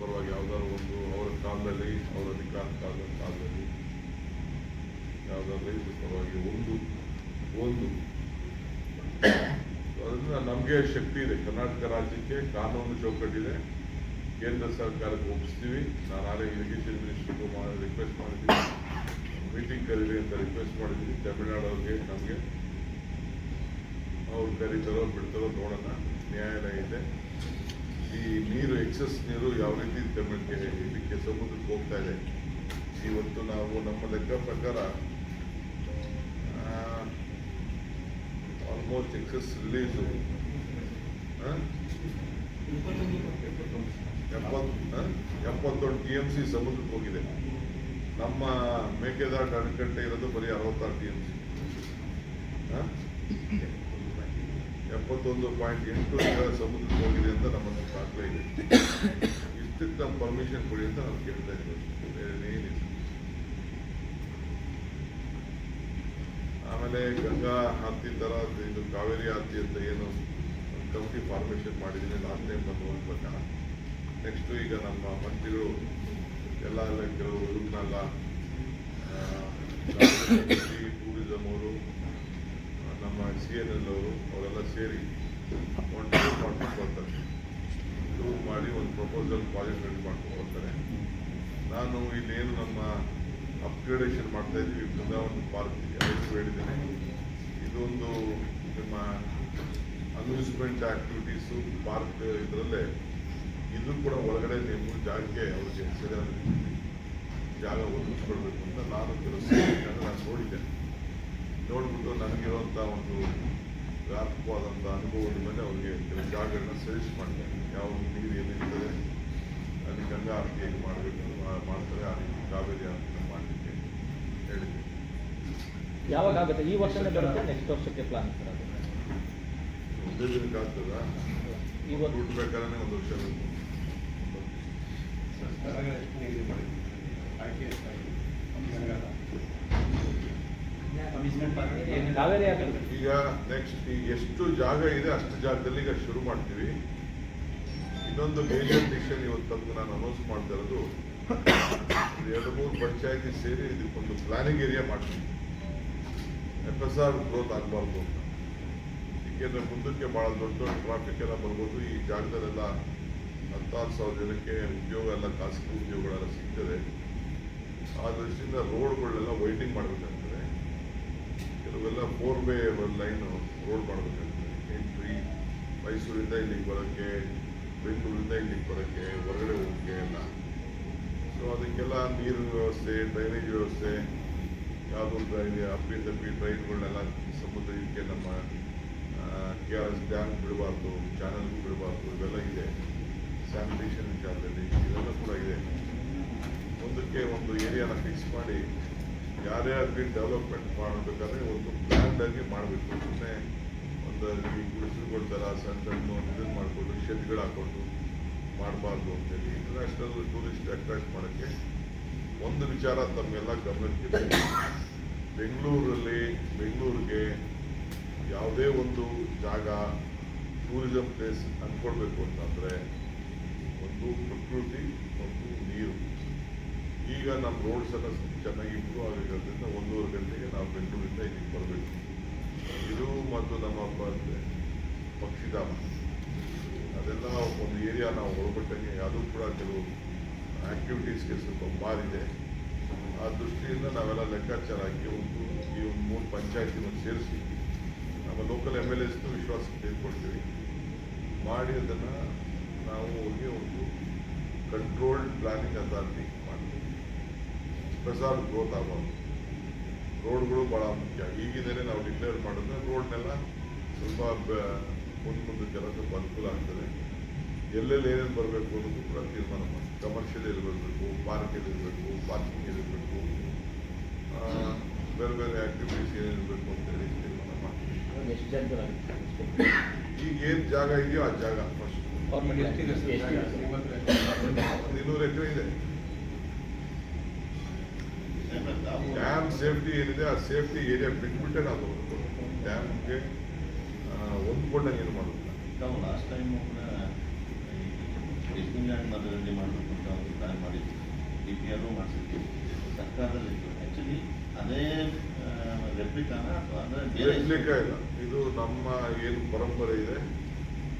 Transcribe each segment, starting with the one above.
ಪರವಾಗಿ ಯಾವ್ದಾದ್ರು ಒಂದು ಅವರ ಕಾಲದಲ್ಲಿ ಅವರ ಅಧಿಕಾರ ಕಾಲದ ಕಾಲದಲ್ಲಿ ಯಾವ್ದಾದ್ರು ರೈತರ ಪರವಾಗಿ ಒಂದು ಒಂದು. ಅದರಿಂದ ನಮಗೆ ಶಕ್ತಿ ಇದೆ. ಕರ್ನಾಟಕ ರಾಜ್ಯಕ್ಕೆ ಕಾನೂನು ಚೌಕಟ್ಟಿದೆ. ಕೇಂದ್ರ ಸರ್ಕಾರಕ್ಕೆ ಒಪ್ಪಿಸ್ತೀವಿ. ನಾನು ಆರೇ ಇರಿಗೇಷನ್ ಮಿನಿಸ್ಟ್ರಿಗೂ ಮಾಡಿ ರಿಕ್ವೆಸ್ಟ್ ಮಾಡಿದ್ದೀನಿ. ಮೀಟಿಂಗ್ ಕರೀರಿ ಅಂತ ರಿಕ್ವೆಸ್ಟ್ ಮಾಡಿದ್ದೀನಿ. ತಮಿಳ್ನಾಡು ಅವ್ರಿಗೆ, ನಮಗೆ. ಅವ್ರು ಕರೀತಾರೋ ಬಿಡ್ತಾರೋ ನೋಡೋಣ. ನ್ಯಾಯಾಲಯ ಇದೆ. ಈ ನೀರು ಎಕ್ಸಸ್ ನೀರು ಯಾವ ರೀತಿ ತಮಿಳಿಗೆ ಇದಕ್ಕೆ ಸಮುದ್ರಕ್ಕೆ ಹೋಗ್ತಾ ಇದೆ, ಇವತ್ತು ನಾವು ನಮ್ಮ ಲೆಕ್ಕ ಪ್ರಕಾರ ಆಲ್ಮೋಸ್ಟ್ ಎಕ್ಸಸ್ ರಿಲೀಸು ಎಪ್ಪತ್ತು ಎಪ್ಪತ್ತೊಂದು ಟಿ ಎಂ ಸಿ ಸಮುದ್ರಕ್ಕೆ ಹೋಗಿದೆ. ನಮ್ಮ ಮೇಕೆದಾಟ ಅಣೆಕಟ್ಟೆ ಇರೋದು ಬರೀ ಅರವತ್ತಾರು ಟಿ ಎಂ ಸಿ ಎಪ್ಪತ್ತೊಂದು ಪಾಯಿಂಟ್ ಎಂಟು ಸಮುದ್ರಕ್ಕೆ ಹೋಗಿದೆ ಅಂತ ನಮ್ಮ ಹತ್ರ ದಾಖಲೆ ಇದೆ. ಇಷ್ಟಕ್ಕೆ ಪರ್ಮಿಷನ್ ಕೊಡಿ ಅಂತ ನಾವು ಕೇಳ್ತಾ ಇದ್ದೀವಿ ಆಮೇಲೆ ಗಂಗಾ ಹಾತಿ ತರ ಇದು ಕಾವೇರಿ ಹಾತಿ ಅಂತ ಏನು ಕಮಿಟಿ ಫಾರ್ಮೇಷನ್ ಮಾಡಿದ್ದೀನಿ. ಲಾಸ್ಟ್ ಟೈಮ್ ಬಂದು ಹೋಗ್ಬೇಕ? ನೆಕ್ಸ್ಟು ಈಗ ನಮ್ಮ ಮಂತ್ರಿಗಳು, ಎಲ್ಲ ಎಲ್ಲ ಕೆಲವು ಇದನ್ನೆಲ್ಲ ಟೂರಿಸಮ್ ಅವರು ನಮ್ಮ ಸಿ ಎನ್ ಎಲ್ ಅವರು ಅವರೆಲ್ಲ ಸೇರಿ ಒಂದು ಟೂರ್ ಮಾಡ್ಕೊಂಡು ಬರ್ತಾರೆ. ಟೂರ್ ಮಾಡಿ ಒಂದು ಪ್ರಪೋಸಲ್ ಪ್ರಾಜೆಕ್ಟ್ ರೆಡಿ ಮಾಡ್ಕೊಂಡು ಬರ್ತಾರೆ. ನಾನು ಇಲ್ಲೇನು ನಮ್ಮ ಅಪ್ಗ್ರೇಡೇಷನ್ ಮಾಡ್ತಾ ಇದ್ದೀವಿ. ಬೃಂದಾವನ ಪಾರ್ಕ್ ಅದಕ್ಕೂ ಹೇಳಿದ್ದೇನೆ ಇದೊಂದು ನಿಮ್ಮ ಅಮ್ಯೂಸ್ಮೆಂಟ್ ಆಕ್ಟಿವಿಟೀಸು ಪಾರ್ಕ್ ಇದರಲ್ಲೇ ಇದು ಕೂಡ ಒಳಗಡೆ ನೀವು ಜಾಗಕ್ಕೆ ಅವ್ರಿಗೆ ಸರಿಯಾದ ಜಾಗ ಒದಗಿಸ್ಕೊಳ್ಬೇಕು ಅಂತ ನಾನು ಕೆಲಸ ನಾನು ನೋಡಿದ್ದೆ ನೋಡ್ಬಿಟ್ಟು ನನಗಿರುವಂಥ ಒಂದು ವ್ಯಾಪಕವಾದಂಥ ಅನುಭವದ ಮೇಲೆ ಅವರಿಗೆ ಕೆಲವು ಜಾಗಗಳನ್ನ ಸಜೆಸ್ಟ್ ಮಾಡಿದೆ. ಯಾವ ನೀರು ಏನಿರ್ತದೆ ಅಲ್ಲಿ ಗಂಗಾ ಆರತಿ ಹೇಗೆ ಮಾಡಬೇಕು ಮಾಡ್ತಾರೆ ಆ ರೀತಿ ಕಾವೇರಿ ಆರತಿ ಮಾಡಲಿಕ್ಕೆ ಹೇಳಿದ್ದೆ ಯಾವಾಗ ಆಗುತ್ತೆ? ಈ ವರ್ಷನೇ ಬರುತ್ತೆ ನೆಕ್ಸ್ಟ್ ವರ್ಷಕ್ಕೆ ಪ್ಲಾನ್ ಸರ್ ಅದು ಒಂದೇ ದಿನಕ್ಕೆ ಆಗ್ತದ? ಇವತ್ತು ದುಡ್ಡು ಬೇಕಾದ್ರೆ ಒಂದು ವರ್ಷ ಬೇಕು. ಆಯ್ಕೆ ಈಗ ನೆಕ್ಸ್ಟ್ ಈಗ ಎಷ್ಟು ಜಾಗ ಇದೆ ಅಷ್ಟು ಜಾಗದಲ್ಲಿ ಈಗ ಶುರು ಮಾಡ್ತೀವಿ. ಇನ್ನೊಂದು ಮೇಜರ್ ಡಿಸಿಷನ್ ಇವತ್ತು ತಂದು ನಾನು ಅನೌನ್ಸ್ ಮಾಡ್ತಾ ಇರೋದು, ಎರಡು ಮೂರು ಪಂಚಾಯತಿ ಸೇರಿ ಇದಕ್ಕೊಂದು ಪ್ಲಾನಿಂಗ್ ಏರಿಯಾ ಮಾಡ್ತೀವಿ. ಎಫ್ ಎಸ್ ಆರ್ ಗ್ರೋತ್ ಆಗಬಾರ್ದು ಅಂತ. ಏಕೆಂದ್ರೆ ಮುಂದಕ್ಕೆ ಭಾಳ ದೊಡ್ಡ ದೊಡ್ಡ ಟ್ರಾಫಿಕ್ ಎಲ್ಲ ಬರ್ಬೋದು, ಈ ಜಾಗದಲ್ಲೆಲ್ಲ ಹತ್ತಾರು ಸಾವಿರ ಜನಕ್ಕೆ ಉದ್ಯೋಗ ಎಲ್ಲ ಖಾಸಗಿ ಉದ್ಯೋಗಗಳೆಲ್ಲ ಸಿಗ್ತದೆ. ಆ ದೃಷ್ಟಿಯಿಂದ ರೋಡ್ಗಳನ್ನೆಲ್ಲ ವೈಟಿಂಗ್ ಮಾಡಬೇಕಾಗ್ತದೆ ಕೆಲವೆಲ್ಲ ಫೋರ್ ವೇ ಲೈನ್ ರೋಡ್ ಮಾಡಬೇಕಾಗ್ತದೆ ಎಂಟ್ರಿ ಮೈಸೂರಿಂದ ಇಲ್ಲಿಗೆ ಬರೋಕ್ಕೆ ಬೆಂಗಳೂರಿಂದ ಇಲ್ಲಿಗೆ ಬರೋಕ್ಕೆ, ಹೊರಗಡೆ ಹೋಗೋಕ್ಕೆ ಎಲ್ಲ. ಸೊ ಅದಕ್ಕೆಲ್ಲ ನೀರಿನ ವ್ಯವಸ್ಥೆ ಡ್ರೈನೇಜ್ ವ್ಯವಸ್ಥೆ, ಯಾವುದು ಅಪ್ಪಿ ತಪ್ಪಿ ಟ್ರೈನ್ಗಳನ್ನೆಲ್ಲ ಸಮುದ್ರ ಇದಕ್ಕೆ ನಮ್ಮ ಕೆ ಆರ್ ಎಸ್ ಡ್ಯಾಮ್ ಬಿಡಬಾರ್ದು ಚಾನಲ್ಗೂ ಬಿಡಬಾರ್ದು, ಇವೆಲ್ಲ ಇದೆ. ಸ್ಯಾನಿಟೇಷನ್ ವಿಚಾರದಲ್ಲಿ ಇದೆಲ್ಲ ಕೂಡ ಇದೆ. ಒಂದಕ್ಕೆ ಒಂದು ಏರಿಯಾನ ಫಿಕ್ಸ್ ಮಾಡಿ ಯಾರೇ ಆಗಲಿ ಡೆವಲಪ್ಮೆಂಟ್ ಮಾಡಬೇಕಾದ್ರೆ ಒಂದು ಪ್ಲ್ಯಾನ್ಡ್ ಆಗಿ ಮಾಡಬೇಕು. ಸುಮ್ಮನೆ ಒಂದು ಈ ಗುಡಿಸಲುಗಳ ಥರ ಸಣ್ಣ ಸಣ್ಣ ಇದನ್ನು ಮಾಡಿಕೊಂಡು ಶೆಡ್ಗಳು ಹಾಕೊಂಡು ಮಾಡಬಾರ್ದು ಅಂತೇಳಿ ಇಂಟರ್ನ್ಯಾಷನಲ್ ಟೂರಿಸ್ಟ್ ಅಟ್ರಾಕ್ಟ್ ಮಾಡೋಕ್ಕೆ ಒಂದು ವಿಚಾರ ತಮ್ಮೆಲ್ಲ ಗಮನಕ್ಕಿದೆ ಬೆಂಗಳೂರಲ್ಲಿ, ಬೆಂಗಳೂರಿಗೆ ಯಾವುದೇ ಒಂದು ಜಾಗ ಟೂರಿಸಂ ಪ್ಲೇಸ್ ಅಂದ್ಕೊಳ್ಬೇಕು ಅಂತಂದರೆ ಒಂದು ಪ್ರಕೃತಿ, ಒಂದು ನೀರು. ಈಗ ನಮ್ಮ ರೋಡ್ಸ್ ಎಲ್ಲ ಚೆನ್ನಾಗಿ ಇಂಪ್ರೂವ್ ಆಗಿರೋದ್ರಿಂದ ಒಂದೂವರೆ ಗಂಟೆಗೆ ನಾವು ಬೆಂಗಳೂರಿಂದ ಇಲ್ಲಿಗೆ ಬರಬೇಕು. ಇದು ಮತ್ತು ನಮ್ಮ ಪಕ್ಷಿಧಾಮ. ಅದೆಲ್ಲ ಒಂದು ಏರಿಯಾ ನಾವು ಒಳಪಟ್ಟಂಗೆ ಅದು ಕೂಡ ಕೆಲವು ಆ್ಯಕ್ಟಿವಿಟೀಸ್ಗೆ ಸ್ವಲ್ಪ ಮಾರಿದೆ ಆ ದೃಷ್ಟಿಯಿಂದ ನಾವೆಲ್ಲ ಲೆಕ್ಕಾಚಾರ ಹಾಕಿ ಒಂದು, ಈ ಒಂದು ಮೂರು ಪಂಚಾಯತಿನ ಸೇರಿಸಿ ನಮ್ಮ ಲೋಕಲ್ ಎಂ ಎಲ್ ಎಸ್ದು ವಿಶ್ವಾಸಕ್ಕೆ ತೆಗೆದುಕೊಳ್ತೀವಿ ಮಾಡಿ ಅದನ್ನು ನಾವು ಅವ್ರಿಗೆ ಒಂದು controlled planning authority special growth ಆಗೋದು ರೋಡ್ಗಳು ಭಾಳ ಮುಖ್ಯ. ಈಗಿಂದಲೇ ನಾವು ಡಿಕ್ಲೇರ್ ಮಾಡಿದ್ರೆ ರೋಡ್ನೆಲ್ಲ ಸ್ವಲ್ಪ ಬ- ಮುಂದೆ ಜನಕ್ಕೆ ಸ್ವಲ್ಪ ಅನುಕೂಲ ಆಗ್ತದೆ. ಎಲ್ಲೆಲ್ಲಿ ಏನೇನು ಬರಬೇಕು ಅನ್ನೋದು ಕೂಡ ತೀರ್ಮಾನ ಮಾಡಿ ಕಮರ್ಷಿಯಲ್ ಎಲ್ಲಿ ಬರಬೇಕು ಪಾರ್ಕ್ ಎಲ್ಲಿ ಇರಬೇಕು ಪಾರ್ಕಿಂಗ್ ಎಲ್ಲಿ ಇರಬೇಕು ಬೇರೆ ಬೇರೆ ಆಕ್ಟಿವಿಟೀಸ್ ಏನೇನು ಇರಬೇಕು ಅಂತೇಳಿ ತೀರ್ಮಾನ ಮಾಡ್ತೀವಿ. ಈಗ ಏನು ಜಾಗ ಇದೆಯೋ ಆ ಜಾಗ ಫಸ್ಟ್ ಇನ್ನೂರು ಎಕರೆ ಇದೆ. ಡ್ಯಾಮ್ ಸೇಫ್ಟಿ ಏನಿದೆ ಆ ಸೇಫ್ಟಿ ಏರಿಯಾ ಬಿಟ್ಬಿಟ್ಟೆ ನಾವು ಡ್ಯಾಮ್ಗೆ ಹೊಂದ್ಕೊಂಡಂಗೆ ಏನು ಮಾಡೋದಿಲ್ಲ ನಾವು ಲಾಸ್ಟ್ ಟೈಮ್ ಡಿಸ್ನಿಲ್ಯಾಂಡ್ ಮಧ್ಯದಲ್ಲಿ ಮಾಡಬೇಕು ನಾವೇ ಮಾಡಿದ್ವಿ ಡಿ ಪಿ ಆರು ಮಾಡಿಸಿದ್ವಿ. ಸರ್ಕಾರದಲ್ಲಿ ಆ್ಯಕ್ಚುಲಿ ಅದೇ ರೆಪ್ಲಿಕಾನ ಅಥವಾ ಅಂದರೆ ಬೇರೆ ಇಲ್ಲ. ಇದು ನಮ್ಮ ಏನು ಪರಂಪರೆ ಇದೆ.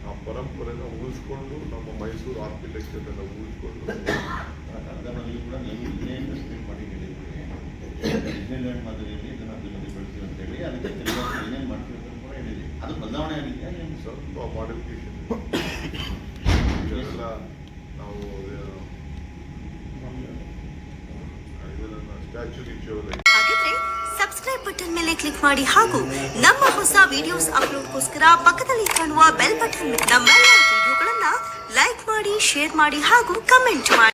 ಆ ಪರಂಪರೆನ ಉಳಿಸ್ಕೊಂಡು ನಮ್ಮ ಮೈಸೂರು ಆರ್ಕಿಟೆಕ್ಚರ್ ಎಲ್ಲ ಉಳಿಸ್ಕೊಂಡು ಕನ್ನಡದಲ್ಲಿ ಕೂಡ ನೀವು ಇಲ್ಲೇ ಇನ್ವೆಸ್ಟ್ಮೆಂಟ್ ಮಾಡಿ ಹೇಳಿದ್ರಿ ಡಿಸ್ನಿಲ್ಯಾಂಡ್ ಮಾದರಿಯಲ್ಲಿ ಇದನ್ನು ಅಭಿವೃದ್ಧಿ ಪಡಿಸ್ತೀವಿ ಅಂತ ಹೇಳಿ ಅದಕ್ಕೆ ತಿರುಗಾಟ ಏನೇನು ಮಾಡ್ತೀವಿ ಅಂತ ಕೂಡ ಹೇಳಿದೆ ಅದು ಬದಲಾವಣೆ ಆಗಿದೆಯಾ ಏನು? ಸ್ವಲ್ಪ ಮಾಡಿಫಿಕೇಶನ್ ಇದೆಲ್ಲ ನಾವು ಹಾಗಿದ್ರೆ ಸಬ್ಸ್ಕ್ರೈಬ್ ಬಟನ್ ಮೇಲೆ ಕ್ಲಿಕ್ ಮಾಡಿ ಹಾಗೂ ನಮ್ಮ ಹೊಸ ವಿಡಿಯೋಸ್ ಅಪ್ಲೋಡ್ಗೋಸ್ಕರ ಪಕ್ಕದಲ್ಲಿ ಕಾಣುವ ಬೆಲ್ ಬಟನ್ ನಮ್ಮೆಲ್ಲ ವಿಡಿಯೋಗಳನ್ನ ಲೈಕ್ ಮಾಡಿ ಶೇರ್ ಮಾಡಿ ಹಾಗೂ ಕಮೆಂಟ್ ಮಾಡಿ.